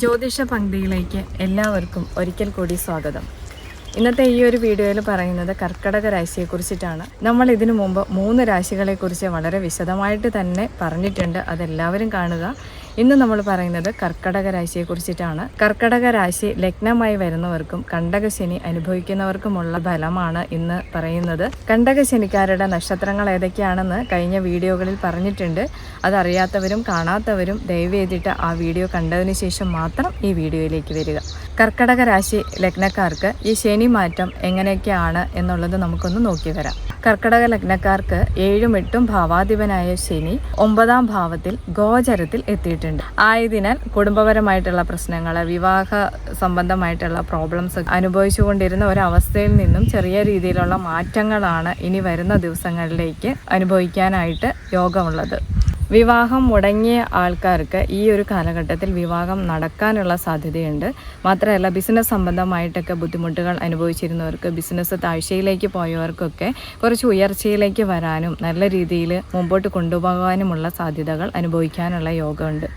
ജ്യോതിഷ പങ്ക്തിയിലേക്ക് എല്ലാവർക്കും ഒരിക്കൽ കൂടി സ്വാഗതം. ഇന്നത്തെ ഈ ഒരു വീഡിയോയിൽ പറയുന്നത് കർക്കടക രാശിയെക്കുറിച്ചിട്ടാണ്. നമ്മൾ ഇതിനു മുമ്പ് മൂന്ന് രാശികളെക്കുറിച്ച് വളരെ വിശദമായിട്ട് തന്നെ പറഞ്ഞിട്ടുണ്ട്. അതെല്ലാവരും കാണുക. ഇന്ന് നമ്മൾ പറയുന്നത് കർക്കടക രാശിയെ കുറിച്ചിട്ടാണ്. കർക്കടക രാശി ലഗ്നമായി വരുന്നവർക്കും കണ്ടകശനി അനുഭവിക്കുന്നവർക്കുമുള്ള ഫലമാണ് ഇന്ന് പറയുന്നത്. കണ്ടകശനിക്കാരുടെ നക്ഷത്രങ്ങൾ ഏതൊക്കെയാണെന്ന് കഴിഞ്ഞ വീഡിയോകളിൽ പറഞ്ഞിട്ടുണ്ട്. അതറിയാത്തവരും കാണാത്തവരും ദയവ് ചെയ്തിട്ട് ആ വീഡിയോ കണ്ടതിന് ശേഷം മാത്രം ഈ വീഡിയോയിലേക്ക് വരിക. കർക്കടക രാശി ലഗ്നക്കാർക്ക് ഈ ശനി മാറ്റം എങ്ങനെയൊക്കെയാണ് എന്നുള്ളത് നമുക്കൊന്ന് നോക്കി വരാം കർക്കടക ലഗ്നക്കാർക്ക് ഏഴും എട്ടും ഭാവാധിപനായ ശനി ഒമ്പതാം ഭാവത്തിൽ ഗോചരത്തിൽ എത്തിയിട്ടുണ്ട്. ആയതിനാൽ കുടുംബപരമായിട്ടുള്ള പ്രശ്നങ്ങൾ വിവാഹ സംബന്ധമായിട്ടുള്ള പ്രോബ്ലംസ് അനുഭവിച്ചു അനുഭവിച്ചുകൊണ്ടിരുന്ന ഒരവസ്ഥയിൽ നിന്നും ചെറിയ രീതിയിലുള്ള മാറ്റങ്ങളാണ് ഇനി വരുന്ന ദിവസങ്ങളിലേക്ക് അനുഭവിക്കാനായിട്ട് യോഗമുള്ളത്. വിവാഹം മുടങ്ങിയ ആൾക്കാർക്ക് ഈ ഒരു കാലഘട്ടത്തിൽ വിവാഹം നടക്കാനുള്ള സാധ്യതയുണ്ട്. മാത്രമല്ല ബിസിനസ് സംബന്ധമായിട്ടൊക്കെ ബുദ്ധിമുട്ടുകൾ അനുഭവിച്ചിരുന്നവർക്ക് ബിസിനസ് താഴ്ചയിലേക്ക് പോയവർക്കൊക്കെ കുറച്ച് ഉയർച്ചയിലേക്ക് വരാനും നല്ല രീതിയിൽ മുമ്പോട്ട് കൊണ്ടുപോകാനുമുള്ള സാധ്യതകൾ അനുഭവിക്കാനുള്ള യോഗമുണ്ട്.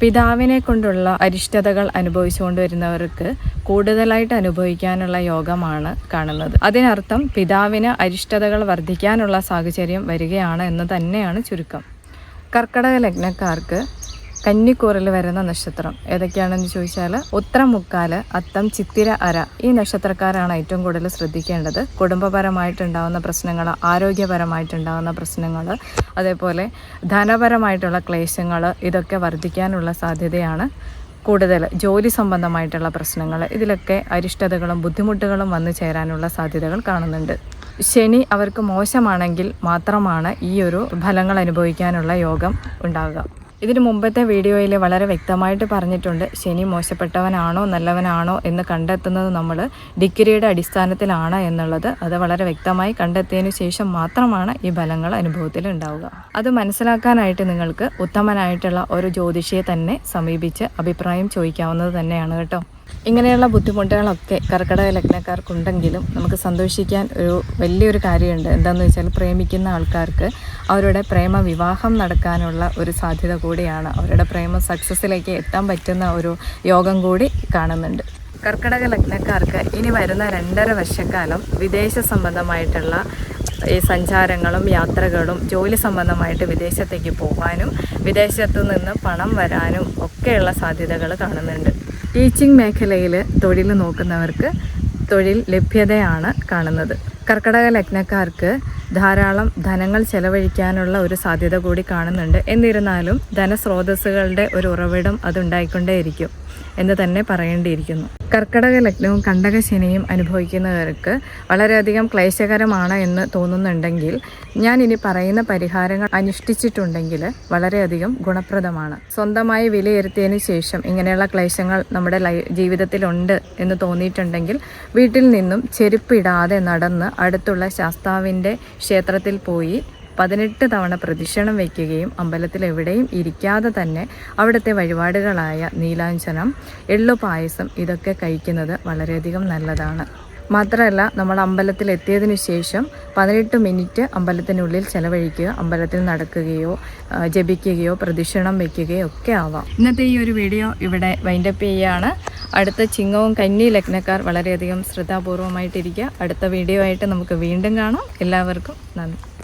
പിതാവിനെ കൊണ്ടുള്ള അരിഷ്ടതകൾ അനുഭവിച്ചുകൊണ്ട് വരുന്നവർക്ക് കൂടുതലായിട്ട് അനുഭവിക്കാനുള്ള യോഗമാണ് കാണുന്നത്. അതിനർത്ഥം പിതാവിന് അരിഷ്ടതകൾ വർദ്ധിക്കാനുള്ള സാഹചര്യം വരികയാണ് എന്ന് തന്നെയാണ് ചുരുക്കം. കർക്കടക ലഗ്നക്കാർക്ക് കന്നിക്കൂറിൽ വരുന്ന നക്ഷത്രം ഏതൊക്കെയാണെന്ന് ചോദിച്ചാൽ ഉത്തരമുക്കാൽ അത്തം ചിത്തിര അര ഈ നക്ഷത്രക്കാരാണ് ഏറ്റവും കൂടുതൽ ശ്രദ്ധിക്കേണ്ടത്. കുടുംബപരമായിട്ടുണ്ടാകുന്ന പ്രശ്നങ്ങൾ ആരോഗ്യപരമായിട്ടുണ്ടാകുന്ന പ്രശ്നങ്ങൾ അതേപോലെ ധനപരമായിട്ടുള്ള ക്ലേശങ്ങൾ ഇതൊക്കെ വർദ്ധിക്കാനുള്ള സാധ്യതയാണ് കൂടുതൽ ജോലി സംബന്ധമായിട്ടുള്ള പ്രശ്നങ്ങൾ ഇതിലൊക്കെ അരിഷ്ടതകളും ബുദ്ധിമുട്ടുകളും വന്നു ചേരാനുള്ള സാധ്യതകൾ കാണുന്നുണ്ട്. ശനി അവർക്ക് മോശമാണെങ്കിൽ മാത്രമാണ് ഈ ഒരു ഫലങ്ങൾ അനുഭവിക്കാനുള്ള യോഗം ഉണ്ടാവുക. ഇതിന് മുമ്പത്തെ വീഡിയോയിൽ വളരെ വ്യക്തമായിട്ട് പറഞ്ഞിട്ടുണ്ട് ശനി മോശപ്പെട്ടവനാണോ നല്ലവനാണോ എന്ന് കണ്ടെത്തുന്നത് നമ്മൾ ഡിഗ്രിയുടെ അടിസ്ഥാനത്തിലാണ് എന്നുള്ളത്. അത് വളരെ വ്യക്തമായി കണ്ടെത്തിയതിനു ശേഷം മാത്രമാണ് ഈ ഫലങ്ങൾ അനുഭവത്തിൽ ഉണ്ടാവുക. അത് മനസ്സിലാക്കാനായിട്ട് നിങ്ങൾക്ക് ഉത്തമനായിട്ടുള്ള ഒരു ജ്യോതിഷിയെ തന്നെ സമീപിച്ച് അഭിപ്രായം ചോദിക്കാവുന്നത് തന്നെയാണ് കേട്ടോ. ഇങ്ങനെയുള്ള ബുദ്ധിമുട്ടുകളൊക്കെ കർക്കിടക ലഗ്നക്കാർക്കുണ്ടെങ്കിലും നമുക്ക് സന്തോഷിക്കാൻ ഒരു വലിയൊരു കാര്യമുണ്ട്. എന്താണെന്ന് വെച്ചാൽ പ്രേമിക്കുന്ന ആൾക്കാർക്ക് അവരുടെ പ്രേമ വിവാഹം നടക്കാനുള്ള ഒരു സാധ്യത കൂടിയാണ്. അവരുടെ പ്രേമ സക്സസ്സിലേക്ക് എത്താൻ പറ്റുന്ന ഒരു യോഗം കൂടി കാണുന്നുണ്ട്. കർക്കിടക ലഗ്നക്കാർക്ക് ഇനി വരുന്ന രണ്ടര വർഷക്കാലം വിദേശ സംബന്ധമായിട്ടുള്ള ഈ സഞ്ചാരങ്ങളും യാത്രകളും ജോലി സംബന്ധമായിട്ട് വിദേശത്തേക്ക് പോകാനും വിദേശത്തു നിന്ന് പണം വരാനും ഒക്കെയുള്ള സാധ്യതകൾ കാണുന്നുണ്ട്. ടീച്ചിങ് മേഖലയിൽ തൊഴിൽ നോക്കുന്നവർക്ക് തൊഴിൽ ലഭ്യതയാണ് കാണുന്നത്. കർക്കടക ലഗ്നക്കാർക്ക് ധാരാളം ധനങ്ങൾ ചെലവഴിക്കാനുള്ള ഒരു സാധ്യത കൂടി കാണുന്നുണ്ട്. എന്നിരുന്നാലും ധനസ്രോതസ്സുകളുടെ ഒരു ഉറവിടം അതുണ്ടായിക്കൊണ്ടേയിരിക്കും. എന്ന് തന്നെ പറയേണ്ടിയിരിക്കുന്നു. കർക്കടക ലഗ്നവും കണ്ടകശനിയും അനുഭവിക്കുന്നവർക്ക് വളരെയധികം ക്ലേശകരമാണ് എന്ന് തോന്നുന്നുണ്ടെങ്കിൽ ഞാൻ ഇനി പറയുന്ന പരിഹാരങ്ങൾ അനുഷ്ഠിച്ചിട്ടുണ്ടെങ്കിൽ വളരെയധികം ഗുണപ്രദമാണ്. സ്വന്തമായി വിലയിരുത്തിയതിന് ശേഷം ഇങ്ങനെയുള്ള ക്ലേശങ്ങൾ നമ്മുടെ ജീവിതത്തിലുണ്ട് എന്ന് തോന്നിയിട്ടുണ്ടെങ്കിൽ വീട്ടിൽ നിന്നും ചെരുപ്പിടാതെ നടന്ന് അടുത്തുള്ള ശാസ്താവിന്റെ ക്ഷേത്രത്തിൽ പോയി പതിനെട്ട് തവണ പ്രദക്ഷിണം വയ്ക്കുകയും അമ്പലത്തിൽ എവിടെയും ഇരിക്കാതെ തന്നെ അവിടുത്തെ വഴിപാടുകളായ നീലാഞ്ചനം എള്ളു പായസം ഇതൊക്കെ കഴിക്കുന്നത് വളരെയധികം നല്ലതാണ്. മാത്രമല്ല നമ്മൾ അമ്പലത്തിൽ എത്തിയതിനു ശേഷം പതിനെട്ട് മിനിറ്റ് അമ്പലത്തിനുള്ളിൽ ചെലവഴിക്കുക അമ്പലത്തിൽ നടക്കുകയോ ജപിക്കുകയോ പ്രദക്ഷിണം വയ്ക്കുകയോ ഒക്കെ ആവാം. ഇന്നത്തെ ഈ ഒരു വീഡിയോ ഇവിടെ വൈൻഡപ്പ് ചെയ്യുകയാണ് അടുത്ത ചിങ്ങവും കന്നി ലഗ്നക്കാർ വളരെയധികം ശ്രദ്ധാപൂർവമായിട്ടിരിക്കുക. അടുത്ത വീഡിയോ ആയിട്ട് നമുക്ക് വീണ്ടും കാണാം. എല്ലാവർക്കും നന്ദി.